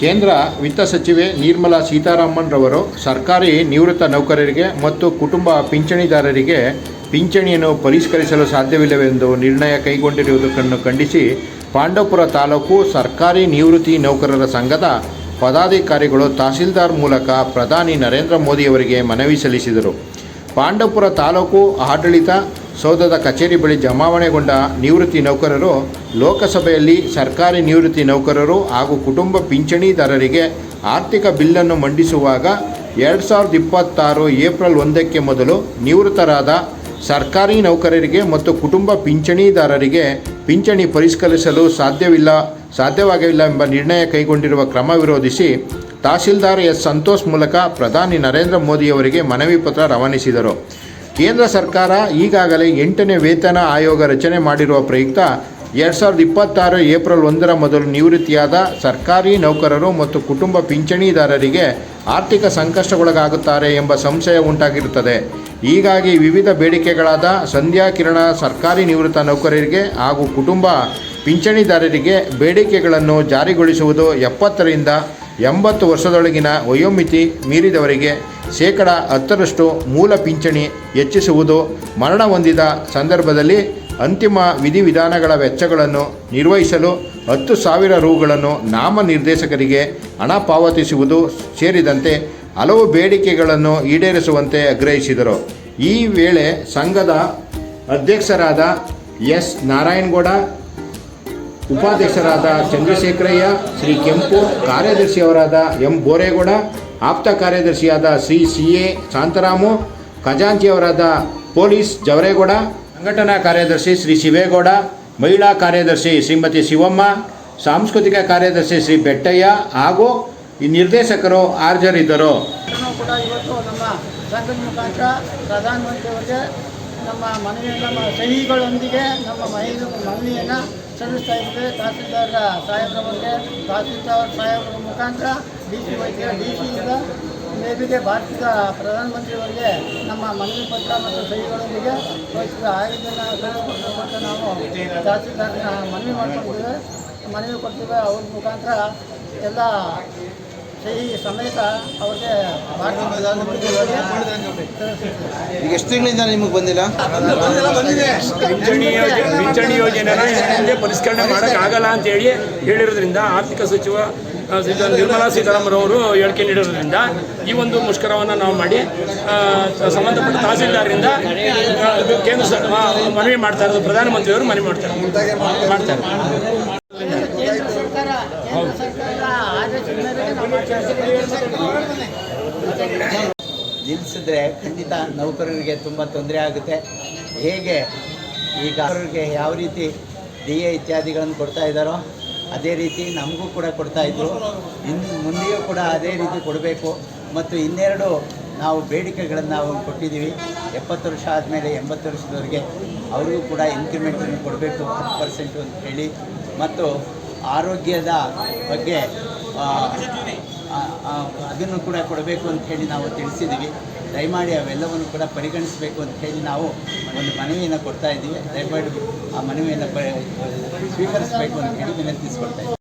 ಕೇಂದ್ರ ವಿತ್ತ ಸಚಿವೆ ನಿರ್ಮಲಾ ಸೀತಾರಾಮನ್ ರವರು ಸರ್ಕಾರಿ ನಿವೃತ್ತ ನೌಕರರಿಗೆ ಮತ್ತು ಕುಟುಂಬ ಪಿಂಚಣಿದಾರರಿಗೆ ಪಿಂಚಣಿಯನ್ನು ಪರಿಷ್ಕರಿಸಲು ಸಾಧ್ಯವಿಲ್ಲವೆಂದು ನಿರ್ಣಯ ಕೈಗೊಂಡಿರುವುದನ್ನು ಖಂಡಿಸಿ, ಪಾಂಡವಪುರ ತಾಲೂಕು ಸರ್ಕಾರಿ ನಿವೃತ್ತಿ ನೌಕರರ ಸಂಘದ ಪದಾಧಿಕಾರಿಗಳು ತಹಸೀಲ್ದಾರ್ ಮೂಲಕ ಪ್ರಧಾನಿ ನರೇಂದ್ರ ಮೋದಿಯವರಿಗೆ ಮನವಿ ಸಲ್ಲಿಸಿದರು. ಪಾಂಡವಪುರ ತಾಲೂಕು ಆಡಳಿತ ಸೌಧದ ಕಚೇರಿ ಬಳಿ ಜಮಾವಣೆಗೊಂಡ ನಿವೃತ್ತಿ ನೌಕರರು, ಲೋಕಸಭೆಯಲ್ಲಿ ಸರ್ಕಾರಿ ನಿವೃತ್ತಿ ನೌಕರರು ಹಾಗೂ ಕುಟುಂಬ ಪಿಂಚಣಿದಾರರಿಗೆ ಆರ್ಥಿಕ ಬಿಲ್ಲನ್ನು ಮಂಡಿಸುವಾಗ ಎರಡು ಸಾವಿರದ ಇಪ್ಪತ್ತಾರು ಏಪ್ರಿಲ್ ಒಂದಕ್ಕೆ ಮೊದಲು ನಿವೃತ್ತರಾದ ಸರ್ಕಾರಿ ನೌಕರರಿಗೆ ಮತ್ತು ಕುಟುಂಬ ಪಿಂಚಣಿದಾರರಿಗೆ ಪಿಂಚಣಿ ಪರಿಷ್ಕರಿಸಲು ಸಾಧ್ಯವಿಲ್ಲ, ಸಾಧ್ಯವಾಗಲಿಲ್ಲ ಎಂಬ ನಿರ್ಣಯ ಕೈಗೊಂಡಿರುವ ಕ್ರಮ ವಿರೋಧಿಸಿ ತಹಸೀಲ್ದಾರ್ ಎಸ್ ಸಂತೋಷ್ ಮೂಲಕ ಪ್ರಧಾನಿ ನರೇಂದ್ರ ಮೋದಿಯವರಿಗೆ ಮನವಿ ಪತ್ರ ರವಾನಿಸಿದರು. ಕೇಂದ್ರ ಸರ್ಕಾರ ಈಗಾಗಲೇ ಎಂಟನೇ ವೇತನ ಆಯೋಗ ರಚನೆ ಮಾಡಿರುವ ಪ್ರಯುಕ್ತ ಎರಡು ಸಾವಿರದ ಇಪ್ಪತ್ತಾರು ಏಪ್ರಿಲ್ ಒಂದರ ಮೊದಲು ನಿವೃತ್ತಿಯಾದ ಸರ್ಕಾರಿ ನೌಕರರು ಮತ್ತು ಕುಟುಂಬ ಪಿಂಚಣಿದಾರರಿಗೆ ಆರ್ಥಿಕ ಸಂಕಷ್ಟಗೊಳಗಾಗುತ್ತಾರೆ ಎಂಬ ಸಂಶಯ ಉಂಟಾಗಿರುತ್ತದೆ. ಹೀಗಾಗಿ ವಿವಿಧ ಬೇಡಿಕೆಗಳಾದ ಸಂಧ್ಯಾ ಕಿರಣ ಸರ್ಕಾರಿ ನಿವೃತ್ತ ನೌಕರರಿಗೆ ಹಾಗೂ ಕುಟುಂಬ ಪಿಂಚಣಿದಾರರಿಗೆ ಬೇಡಿಕೆಗಳನ್ನು ಜಾರಿಗೊಳಿಸುವುದು ಎಪ್ಪತ್ತರಿಂದ ಎಂಬತ್ತು ವರ್ಷದೊಳಗಿನ ವಯೋಮಿತಿ ಮೀರಿದವರಿಗೆ ಶೇಕಡ ಹತ್ತರಷ್ಟು ಮೂಲ ಪಿಂಚಣಿ ಹೆಚ್ಚಿಸುವುದು ಮರಣ ಹೊಂದಿದ ಸಂದರ್ಭದಲ್ಲಿ ಅಂತಿಮ ವಿಧಿವಿಧಾನಗಳ ವೆಚ್ಚಗಳನ್ನು ನಿರ್ವಹಿಸಲು ಹತ್ತು ಸಾವಿರ ರುಗಳನ್ನು ನಾಮನಿರ್ದೇಶಕರಿಗೆ ಹಣ ಪಾವತಿಸುವುದು ಸೇರಿದಂತೆ ಹಲವು ಬೇಡಿಕೆಗಳನ್ನು ಈಡೇರಿಸುವಂತೆ ಆಗ್ರಹಿಸಿದರು. ಈ ವೇಳೆ ಸಂಘದ ಅಧ್ಯಕ್ಷರಾದ ಎಸ್. ನಾರಾಯಣಗೌಡ, ಉಪಾಧ್ಯಕ್ಷರಾದ ಚಂದ್ರಶೇಖರಯ್ಯ, ಶ್ರೀ ಕೆಂಪು, ಕಾರ್ಯದರ್ಶಿಯವರಾದ ಎಂ. ಬೋರೇಗೌಡ ಆಪ್ತ ಕಾರ್ಯದರ್ಶಿಯಾದ ಶ್ರೀ ಸಿ ಎ ಶಾಂತರಾಮು ಖಜಾಂಚಿಯವರಾದ ಪೊಲೀಸ್ ಜವರೇಗೌಡ, ಸಂಘಟನಾ ಕಾರ್ಯದರ್ಶಿ ಶ್ರೀ ಶಿವೇಗೌಡ, ಮಹಿಳಾ ಕಾರ್ಯದರ್ಶಿ ಶ್ರೀಮತಿ ಶಿವಮ್ಮ, ಸಾಂಸ್ಕೃತಿಕ ಕಾರ್ಯದರ್ಶಿ ಶ್ರೀ ಬೆಟ್ಟಯ್ಯ ಹಾಗೂ ಈ ನಿರ್ದೇಶಕರು ಹಾಜರಿದ್ದರು. ಕೂಡ ಇವತ್ತು ನಮ್ಮ ಸಂಘದ ನಮ್ಮ ಮನವಿಯನ್ನು ನಮ್ಮ ಸಹಿಗಳೊಂದಿಗೆ ನಮ್ಮ ಮಹಿಳೆ ಮನವಿಯನ್ನು ಸಲ್ಲಿಸ್ತಾ ಇದ್ದೇವೆ. ತಹಸೀಲ್ದಾರ್ ಸಾಹೇಬ್ರವರಿಗೆ ತಹಸೀಲ್ದಾರ್ ಸಾಹೇಬ್ರ ಮುಖಾಂತರ ಡಿ ಸಿ ವೈದ್ಯರ ಡಿ ಸಿಯಿಂದ ಮೇಲಿಗೆ ಭಾರತದ ಪ್ರಧಾನಮಂತ್ರಿಯವರಿಗೆ ನಮ್ಮ ಮನವಿ ಪತ್ರ ಮತ್ತು ಸಹಿಗಳೊಂದಿಗೆ ವಹಿಸಿದ ಆಯೋಜನೆ ಅಂತ ನಾವು ತಹಸೀಲ್ದಾರ್ನ ಮನವಿ ಮಾಡ್ಕೊಂಡಿದ್ದೇವೆ ಮನವಿ ಕೊಡ್ತೀವಿ. ಅವ್ರ ಮುಖಾಂತರ ಎಲ್ಲ ಸಹಿ ಸಮೇತ ಅವ್ರಿಗೆ ಭಾರತ ಪ್ರಧಾನಮಂತ್ರಿಯವರಿಗೆ. ಈಗ ಎಷ್ಟು ತಿಂಗಳಿಂದ ನಿಮಗೆ ಬಂದಿಲ್ಲ? ಪಿಂಚಣಿ ಯೋಜನೆ ಪಿಂಚಣಿ ಯೋಜನೆನ ಹಿಂದೆ ಪರಿಷ್ಕರಣೆ ಮಾಡೋಕ್ಕಾಗಲ್ಲ ಅಂತ ಹೇಳಿ ಹೇಳಿರೋದ್ರಿಂದ ಆರ್ಥಿಕ ಸಚಿವ ನಿರ್ಮಲಾ ಸೀತಾರಾಮನ್ ಅವರು ಹೇಳಿಕೆ ನೀಡಿರೋದ್ರಿಂದ ಈ ಒಂದು ಮುಷ್ಕರವನ್ನು ನಾವು ಮಾಡಿ ಸಂಬಂಧಪಟ್ಟ ತಹಸೀಲ್ದಾರರಿಂದ ಕೇಂದ್ರ ಮನವಿ ಮಾಡ್ತಾ ಇರೋದು ಪ್ರಧಾನಮಂತ್ರಿಯವರು ಮನವಿ ಮಾಡ್ತಾರೆ ಮಾಡ್ತಾರೆ. ನಿಲ್ಲಿಸಿದ್ರೆ ಖಂಡಿತ ನೌಕರರಿಗೆ ತುಂಬ ತೊಂದರೆ ಆಗುತ್ತೆ ಹೇಗೆ ಈಗ ಅವರಿಗೆ ಯಾವ ರೀತಿ ಡಿ ಎ ಇತ್ಯಾದಿಗಳನ್ನು ಕೊಡ್ತಾ ಇದ್ದಾರೋ ಅದೇ ರೀತಿ ನಮಗೂ ಕೂಡ ಕೊಡ್ತಾ ಇದ್ರು. ಇನ್ನು ಮುಂದೆಯೂ ಕೂಡ ಅದೇ ರೀತಿ ಕೊಡಬೇಕು. ಮತ್ತು ಇನ್ನೆರಡು ನಾವು ಬೇಡಿಕೆಗಳನ್ನು ನಾವು ಕೊಟ್ಟಿದ್ದೀವಿ. ಎಪ್ಪತ್ತು ವರ್ಷ ಆದಮೇಲೆ ಎಂಬತ್ತು ವರ್ಷದವರೆಗೆ ಅವರಿಗೂ ಕೂಡ ಇನ್ಕ್ರಿಮೆಂಟನ್ನು ಕೊಡಬೇಕು ಹತ್ತು ಪರ್ಸೆಂಟು ಅಂತ ಹೇಳಿ. ಮತ್ತು ಆರೋಗ್ಯದ ಬಗ್ಗೆ ಅದನ್ನು ಕೂಡ ಕೊಡಬೇಕು ಅಂತ ಹೇಳಿ ನಾವು ತಿಳಿಸಿದ್ದೀವಿ. ದಯಮಾಡಿ ಅವೆಲ್ಲವನ್ನು ಕೂಡ ಪರಿಗಣಿಸಬೇಕು ಅಂತ ಹೇಳಿ ನಾವು ಒಂದು ಮನವಿಯನ್ನು ಕೊಡ್ತಾ ಇದ್ದೀವಿ. ದಯಮಾಡಿ ಆ ಮನವಿಯನ್ನು ಸ್ವೀಕರಿಸಬೇಕು ಅಂತ ಹೇಳಿ ವಿನಂತಿಸ್ಕೊಳ್ತಾ ಇದ್ದೀವಿ.